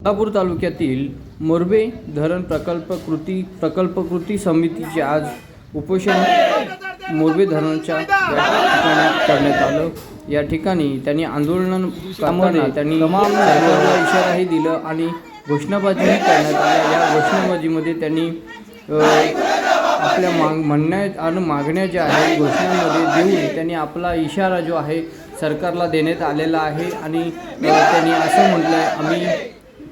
कोल्हापूर तालुक्यातील मोरबे धरण प्रकल्प कृती प्रकल्प कृती समितीचे आज उपोषण मोरबे धरणाच्या करण्यात आलं. या ठिकाणी त्यांनी आंदोलन करताना त्यांनी इशाराही दिला आणि घोषणाबाजीही करण्यात आल्या. या घोषणाबाजीमध्ये त्यांनी आपल्या माग म्हणण्या आणि मागण्या ज्या आहेत घोषणामध्ये देऊन त्यांनी आपला इशारा जो आहे सरकारला देण्यात आलेला आहे आणि त्यांनी असं म्हटलं आहे आम्ही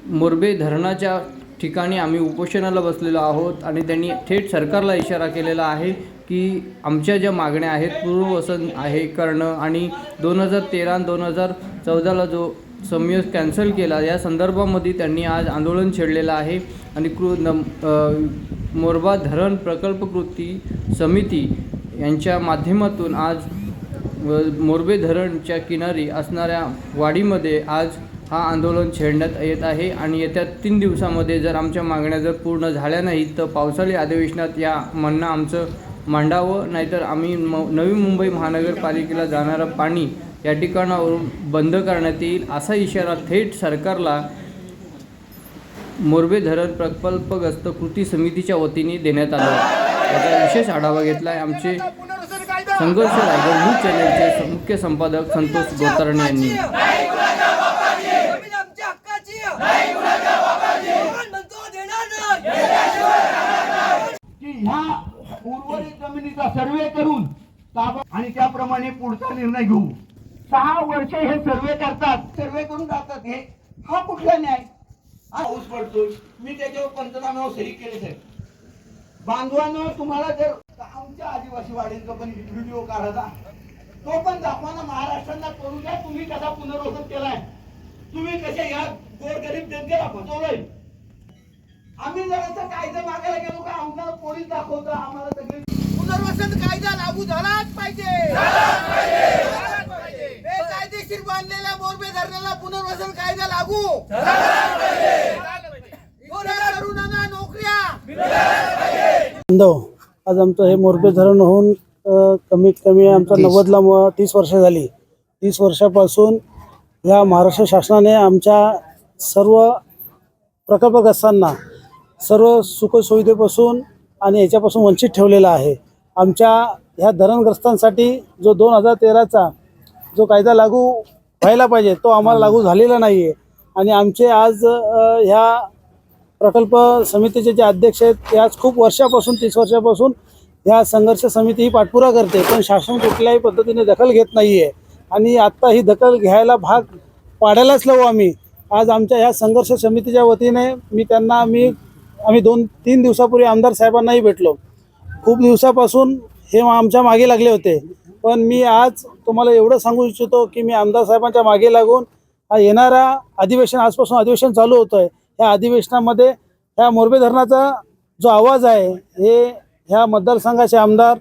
मोरबे धरणाच्या ठिकाणी आम्ही उपोषणाला बसलेलो आहोत आणि त्यांनी थेट सरकारला इशारा केलेला आहे की आमच्या ज्या मागण्या आहेत पूर्ववसन आहे करणं आणि दोन हजार तेरा दोन हजार चौदाला जो संयम कॅन्सल केला या संदर्भामध्ये त्यांनी आज आंदोलन छेडलेलं आहे आणि कृ नम मोरबा धरण प्रकल्प कृती समिती यांच्या माध्यमातून आज मोरबे धरणच्या किनारी असणाऱ्या वाडीमध्ये आज हा आंदोलन छेडण्यात येत आहे आणि येत्या तीन दिवसामध्ये जर आमच्या मागण्या जर पूर्ण झाल्या नाहीत तर पावसाळी अधिवेशनात या म्हणणं आमचं मांडावं. नाहीतर आम्ही म नवी मुंबई महानगरपालिकेला जाणारं पाणी या ठिकाणावरून बंद करण्यात येईल असा इशारा थेट सरकारला मोरबे धरण प्रकल्पग्रस्त कृती समितीच्या वतीने देण्यात आला. त्याचा विशेष आढावा घेतला आहे आमचे संघर्ष रायगड न्यूज चॅनलचे मुख्य संपादक संतोष गोतरणे यांनी जमीन आमच्या हक्काची कोण म्हणतो देणार नाही की ह्या उर्वरित जमिनीचा सर्वे करून ताबा आणि त्याप्रमाणे पुढचा निर्णय घेऊ सहा वर्षे हे सर्वे करतात. सर्वे करून जातात हे. हा कुठला न्याय? हा पाऊस पडतोय. मी त्याच्यावर पंचनाम्यावर सही केले साहेब. बांधवांनो तुम्हाला जर आमच्या आदिवासी वाड्यांचा पण व्हिडिओ काढायचा तो पण दाखवाना महाराष्ट्रांना करू द्या. तुम्ही कसा पुनर्वसन केलाय? तुम्ही कसे या गोरगरीब जनतेला फसवलंय? आम्ही जर असं कायदा मागायला गेलो का आमदार पोलीस दाखवतो आम्हाला सगळे पुनर्वसन कायदा लागू झालाच पाहिजे. बेकायदेशीर बांधलेल्या मोरबे धरणाला पुनर्वसन कायदा लागू. तरुणांना नोकऱ्या. आज आमचं हे मोरबे धरण होऊन कमीत कमी आमचं नव्वदला म- तीस वर्ष झाली. तीस वर्षापासून या महाराष्ट्र शासनाने आमच्या सर्व प्रकल्पग्रस्तांना सर्व सुखसुविधेपासून आणि याच्यापासून वंचित ठेवलेलं आहे. आमच्या ह्या धरणग्रस्तांसाठी जो दोन हजार तेराचा जो कायदा लागू व्हायला पाहिजे तो आम्हाला लागू झालेला नाही आहे आणि आमचे आज ह्या प्रकल्प समितीचे जे अध्यक्ष आहेत ते आज खूप वर्षापासून तीस वर्षापासून ह्या संघर्ष समिती ही पाठपुरा करते पण शासन कुठल्याही पद्धतीने दखल घेत नाही आहे आणि आत्ता ही दखल घ्यायला भाग पाडायलाच लावू आम्ही आज आमच्या ह्या संघर्ष समितीच्या वतीने मी त्यांना मी आम्ही दोन तीन दिवसापूर्वी आमदार साहेबांनाही भेटलो. खूप दिवसापासून हे आमच्या मागे लागले होते. पण मी आज तुम्हाला एवढं सांगू इच्छितो की मी आमदार साहेबांच्या मागे लागून हा येणारा अधिवेशन आजपासून अधिवेशन चालू होतं आहे ह्या अधिवेशनामध्ये ह्या मोरबे धरणाचा जो आवाज आहे हे ह्या मतदारसंघाचे आमदार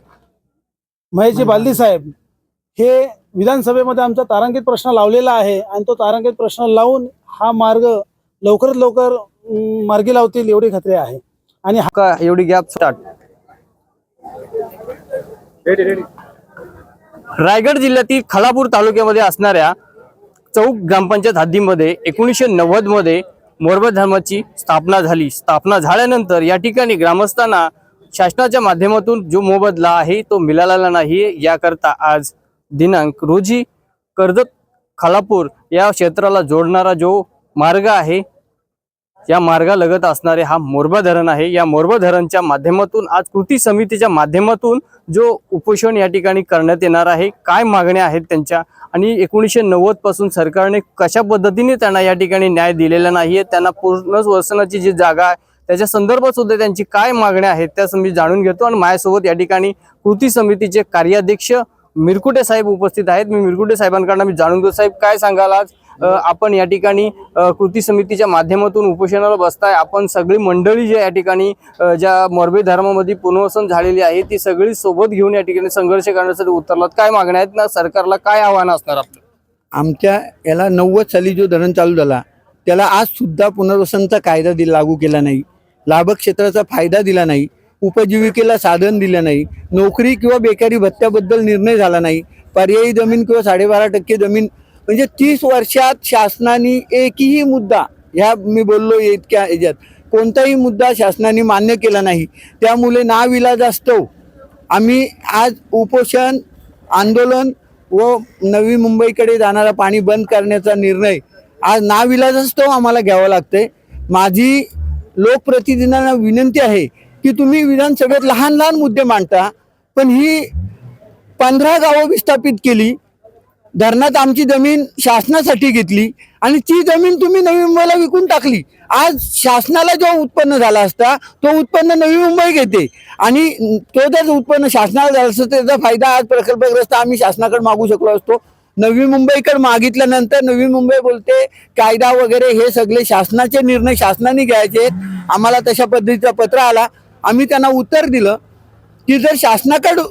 महेशजी बालदी साहेब हे विधानसभेमध्ये आमचा तारांकित प्रश्न लावलेला आहे आणि तो तारांकित प्रश्न लावून हा मार्ग लवकरात लवकर मार्गी लावतील एवढी खात्री आहे. आणि हा का एवढी गॅप स्टार्ट रायगड जिल्ह्यातील खलापूर तालुक्यामध्ये असणाऱ्या चौक ग्रामपंचायत हद्दीमध्ये एकोणीसशे नव्वदमध्ये मोरबा धर्माची स्थापना झाली. स्थापना झाल्यानंतर या ठिकाणी ग्रामस्थांना शासनाच्या माध्यमातून जो मोबदला आहे तो मिळालेला नाही याकरता आज दिनांक रोजी कर्जत खालापूर या क्षेत्राला जोडणारा जो मार्ग आहे या मार्गालगत असणारे हा मोरबा धरण आहे. या मोरबा धरणच्या माध्यमातून आज कृती समितीच्या माध्यमातून जो उपोषण या ठिकाणी करण्यात येणार आहे काय मागण्या आहेत त्यांच्या आणि एकोणीसशे नव्वदपासून सरकारने कशा पद्धतीने त्यांना या ठिकाणी न्याय दिलेला नाहीये त्यांना पूर्ण वसनाची जी जागा आहे त्याच्या संदर्भात सुद्धा त्यांची काय मागण्या आहेत त्या मी जाणून घेतो आणि माझ्यासोबत या ठिकाणी कृती समितीचे कार्याध्यक्ष मिरकुटे साहेब उपस्थित आहेत. मी मिरकुटे साहेबांकडनं मी जाणून घेतो. साहेब काय सांगाल आज? आपण या ठिकाणी कृती समितीच्या माध्यमातून उपोषणाला बसताय. आपण सगळी मंडळी जी या ठिकाणी ज्या मोरबे धर्मामध्ये पुनर्वसन झालेली आहे ती सगळी सोबत घेऊन या ठिकाणी संघर्ष करण्यासाठी उतरलात. काय मागण्या आहेत ना? सरकारला काय आव्हान असणार आपलं? आमच्या याला नव्वद साली जो धरण चालू झाला त्याला आज सुद्धा पुनर्वसनचा कायदा लागू केला नाही. लाभक क्षेत्राचा फायदा दिला नाही. उपजीविकेला साधन दिलं नाही. नोकरी किंवा बेकारी भत्त्याबद्दल निर्णय झाला नाही. पर्यायी जमीन किंवा साडेबारा टक्के जमीन म्हणजे तीस वर्षात शासनाने एकही मुद्दा ह्या मी बोललो इतक्या ह्याच्यात कोणताही मुद्दा शासनाने मान्य केला नाही. त्यामुळे नाविलाजास्तव आम्ही आज उपोषण आंदोलन व नवी मुंबईकडे जाणारा पाणी बंद करण्याचा निर्णय आज नाविलाजास्तव आम्हाला घ्यावा लागतंय. माझी लोकप्रतिनिधींना विनंती आहे की तुम्ही विधानसभेत लहान लहान मुद्दे मांडता पण ही पंधरा गावं विस्थापित केली धरणात आमची जमीन शासनासाठी घेतली आणि ती जमीन तुम्ही नवी मुंबईला विकून टाकली. आज शासनाला जो उत्पन्न झाला असता तो उत्पन्न नवी मुंबई घेते. आणि तो जर उत्पन्न शासनाला झाला असतं त्याचा फायदा आज प्रकल्पग्रस्त आम्ही शासनाकडे मागू शकलो असतो. नवी मुंबईकडे मागितल्यानंतर नवी मुंबई बोलते कायदा वगैरे हे सगळे शासनाचे निर्णय शासनाने घ्यायचे आम्हाला तशा पद्धतीचं पत्र आला. आम्ही त्यांना उत्तर दिलं की जर शासनाकडे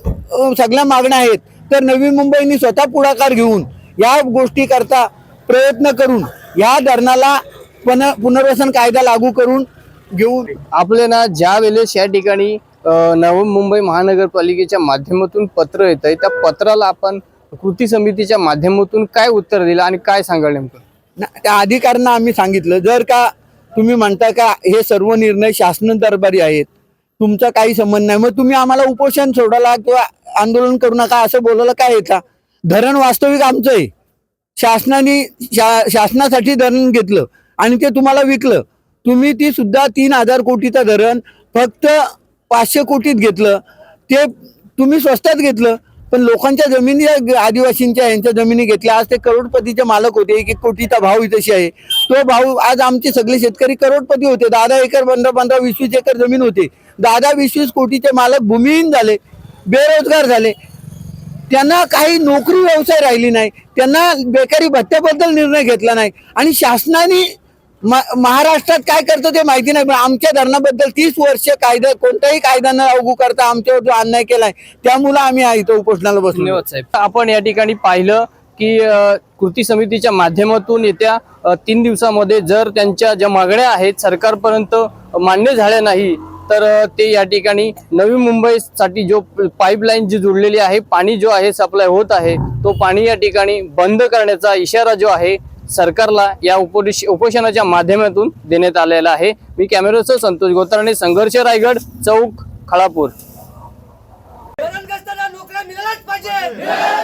सगळ्या मागण्या आहेत तर नवी मुंबईने स्वतः पुढाकार घेऊन या गोष्टी करता प्रयत्न करून या धरणाला पुन पुनर्वसन कायदा लागू करून घेऊन आपले ना ज्या वेळेस या ठिकाणी नवी मुंबई महानगरपालिकेच्या माध्यमातून पत्र येत आहे त्या पत्राला आपण कृती समितीच्या माध्यमातून काय उत्तर दिलं आणि काय सांगाल नेमकं? त्या अधिकाऱ्यांना आम्ही सांगितलं जर का तुम्ही म्हणता का हे सर्व निर्णय शासन दरबारी आहेत तुमचा काही संबंध नाही. मग तुम्ही आम्हाला उपोषण सोडायला किंवा आंदोलन करू नका असं बोलायला काय येता? धरण वास्तविक आमचं आहे. शासनाने शा शासनासाठी धरण घेतलं आणि ते तुम्हाला विकलं. तुम्ही ती सुद्धा तीन हजार कोटीचं धरण फक्त पाचशे कोटीत घेतलं. ते तुम्ही स्वस्तात घेतलं. पण लोकांच्या जमिनी आदिवासींच्या यांच्या जमिनी घेतल्या. आज ते करोडपतीचे मालक होते एक एक कोटीचा भाव इथेशी आहे. तो भाऊ आज आमचे सगळे शेतकरी करोडपती होते. दहा एकर पंधरा पंधरा वीस वीस एकर जमीन होते. दहा दहा वीस वीस कोटीचे मालक भूमिहीन झाले बेरोजगार झाले. त्यांना काही नोकरी व्यवसाय राहिली नाही. त्यांना बेकारी भत्त्याबद्दल निर्णय घेतला नाही. आणि शासनाने महाराष्ट्रात काय करतं ते माहिती नाही पण आमच्या धरणाबद्दल तीस वर्ष कायदा कोणताही कायदा न लागू करता आमच्यावर जो अन्याय केलाय त्यामुळे आम्ही इथं उपोषणाला बसलो. साहेब. आपण या ठिकाणी पाहिलं की कृती समितीच्या माध्यमातून येत्या तीन दिवसामध्ये जर त्यांच्या ज्या मागण्या आहेत सरकारपर्यंत मान्य झाल्या नाही तर ते या ठिकाणी नवी मुंबईसाठी जो पाईपलाईन जी जुळलेली आहे पाणी जो आहे सप्लाय होत आहे तो पाणी या ठिकाणी बंद करण्याचा इशारा जो आहे सरकारला या उपोष उपोषणाच्या माध्यमातून देण्यात आलेला आहे. मी कॅमेरासह संतोष गोत्राणे संघर्ष रायगड चौक खळापूर नोकऱ्या पाहिजे